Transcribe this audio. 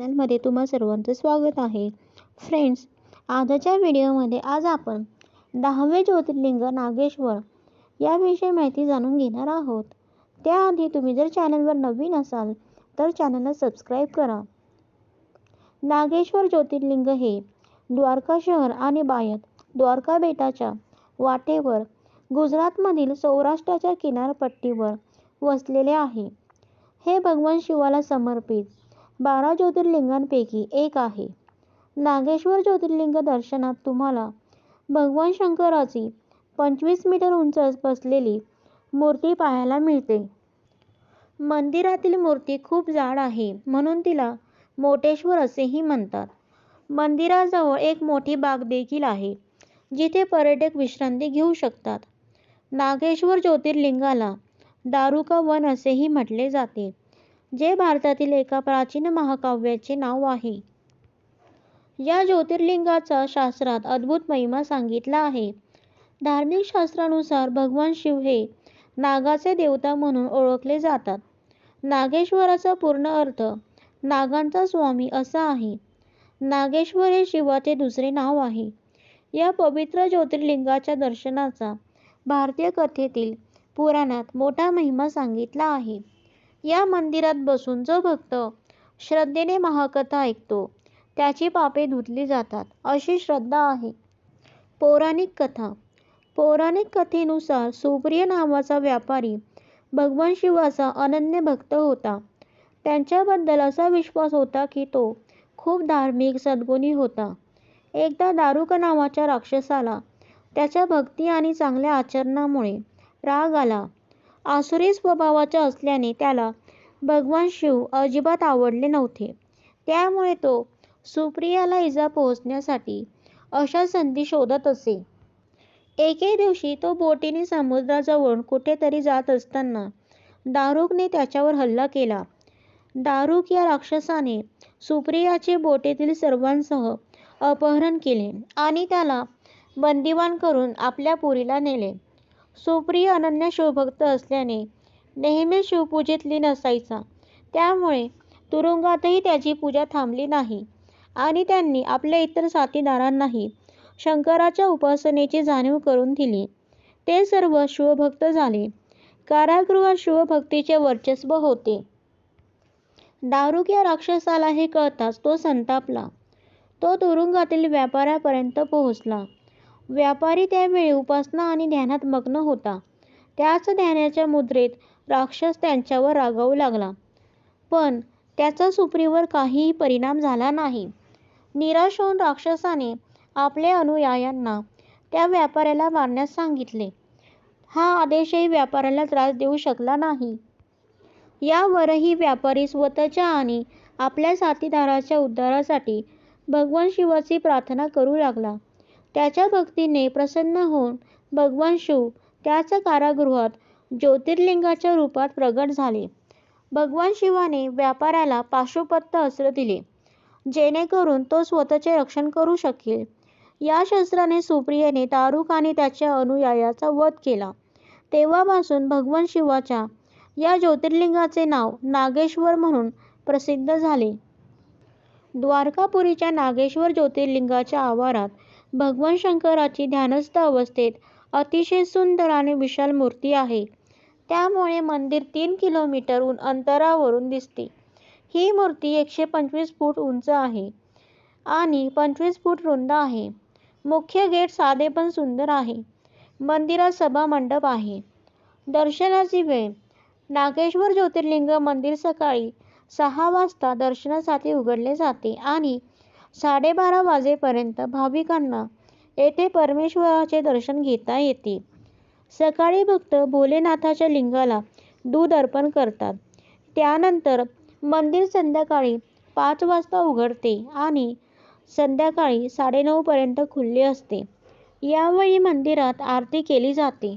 चॅनलमध्ये तुम्हा सर्वांचं स्वागत आहे. फ्रेंड्स आजच्या व्हिडिओमध्ये आज आपण दहावे ज्योतिर्लिंग नागेश्वर याविषयी माहिती जाणून घेणार आहोत. त्याआधी तुम्ही जर चॅनलवर नवीन असाल तर चॅनलला सबस्क्राईब करा. नागेश्वर ज्योतिर्लिंग हे द्वारका शहर आणि बायत द्वारका बेटाच्या वाटेवर गुजरातमधील सौराष्ट्राच्या किनारपट्टीवर वसलेले आहे. हे भगवान शिवाला समर्पित. बारा ज्योतिर्लिंगांपैकी एक आहे. नागेश्वर ज्योतिर्लिंग दर्शनात तुम्हाला भगवान शंकराची पंचवीस मीटर उंच बसलेली मूर्ती पाहायला मिळते. मंदिरातील मूर्ती खूप जाड आहे म्हणून तिला मोटेश्वर असेही म्हणतात. मंदिराजवळ एक मोठी बाग देखील आहे जिथे पर्यटक विश्रांती घेऊ शकतात. नागेश्वर ज्योतिर्लिंगाला दारुका वन असेही म्हटले जाते. जे भारतातील एका प्राचीन महाकाव्याचे नाव आहे. या ज्योतिर्लिंगाचा शास्त्रात अद्भुत महिमा सांगितला आहे. धार्मिक शास्त्रानुसार भगवान शिव हे नागाचे देवता म्हणून ओळखले जातात. नागेश्वराचा पूर्ण अर्थ नागांचा स्वामी असा आहे. नागेश्वर हे शिवाचे दुसरे नाव आहे. या पवित्र ज्योतिर्लिंगाच्या दर्शनाचा भारतीय कथेतील पुराणात मोठा महिमा सांगितला आहे. या मंदिरात बसून जो भक्त श्रद्धेने महाकथा ऐकतो त्याची पापे धुतली जातात अशी श्रद्धा आहे. पौराणिक कथा. पौराणिक कथेनुसार सुप्रिय नावाचा व्यापारी भगवान शिवाचा अनन्य भक्त होता. त्यांच्याबद्दल असा विश्वास होता की तो खूप धार्मिक सद्गुणी होता. एकदा दारुक नावाच्या राक्षसाला त्याच्या भक्ती आणि चांगल्या आचरणामुळे राग आला. आसुरी स्वभावाचा असल्याने त्याला भगवान शिव अजिबात आवडले नव्हते. त्यामुळे तो सुप्रियाला इजा पोहोचण्यासाठी अशा संधी शोधत असे. एके दिवशी तो बोटीने समुद्राजवळून कुठेतरी जात असताना दारुकने त्याच्यावर हल्ला केला. दारुक या राक्षसाने सुप्रियाचे बोटीतील सर्वांसह अपहरण केले आणि त्याला बंदिवान करून आपल्या पुरीला नेले. सुप्रिय अनन्य शिवभक्त असल्याने नेहमी शिवपूजेतली नसायचा. त्यामुळे तुरुंगातही त्याची पूजा थांबली नाही आणि त्यांनी आपल्या इतर साथीदारांनाही शंकराच्या उपासनेची जाणीव करून दिली. ते सर्व शिवभक्त झाले. कारागृहात शिवभक्तीचे वर्चस्व होते. दारुक या राक्षसाला हे कळताच तो संतापला. तो तुरुंगातील व्यापाऱ्यापर्यंत पोहोचला. व्यापारी त्यावेळी उपासना आणि ध्यानात मग्न होता. त्याच ध्यानाच्या मुद्रेत राक्षस त्यांच्यावर रागावू लागला. पण त्याचा सुप्रीवर काहीही परिणाम झाला नाही. निराश होऊन राक्षसाने आपल्या अनुयायांना त्या व्यापाऱ्याला मारण्यास सांगितले. हा आदेशही व्यापाऱ्याला त्रास देऊ शकला नाही. यावरही व्यापारी स्वतःच्या आणि आपल्या साथीदाराच्या उद्धारासाठी भगवान शिवाची प्रार्थना करू लागला. त्याच्या भक्तीने प्रसन्न होऊन भगवान शिव त्याच कारागृहात ज्योतिर्लिंगाच्या रूपात प्रगट झाले. भगवान शिवाने व्यापाऱ्याला पाशुपत्त अस्त्र दिले जेणेकरून तो स्वतःचे रक्षण करू शकेल. या शस्त्राने सुप्रियेने तारुक आणि त्याच्या अनुयायाचा वध केला. तेव्हापासून भगवान शिवाच्या या ज्योतिर्लिंगाचे नाव नागेश्वर म्हणून प्रसिद्ध झाले. द्वारकापुरीच्या नागेश्वर ज्योतिर्लिंगाच्या आवारात भगवान शंकराची ध्यानस्थ अवस्थेत अतिशय सुंदर आणि विशाल मूर्ती आहे. त्यामुळे मंदिर तीन किलोमीटर अंतरावरून दिसते. ही मूर्ती एकशे पंचवीस फूट उंच आहे आणि पंचवीस फूट रुंद आहे. मुख्य गेट साधे पण सुंदर आहे. मंदिरात सभा मंडप आहे. दर्शनाची वेळ. नागेश्वर ज्योतिर्लिंग मंदिर सकाळी सहा वाजता दर्शनासाठी उघडले जाते आणि साडेबारा वाजेपर्यंत भाविकांना येथे परमेश्वराचे दर्शन घेता येते. सकाळी भक्त भोलेनाथाच्या लिंगाला दूध अर्पण करतात. त्यानंतर मंदिर संध्याकाळी पाच वाजता उघडते आणि संध्याकाळी साडेनऊपर्यंत खुले असते. यावेळी मंदिरात आरती केली जाते.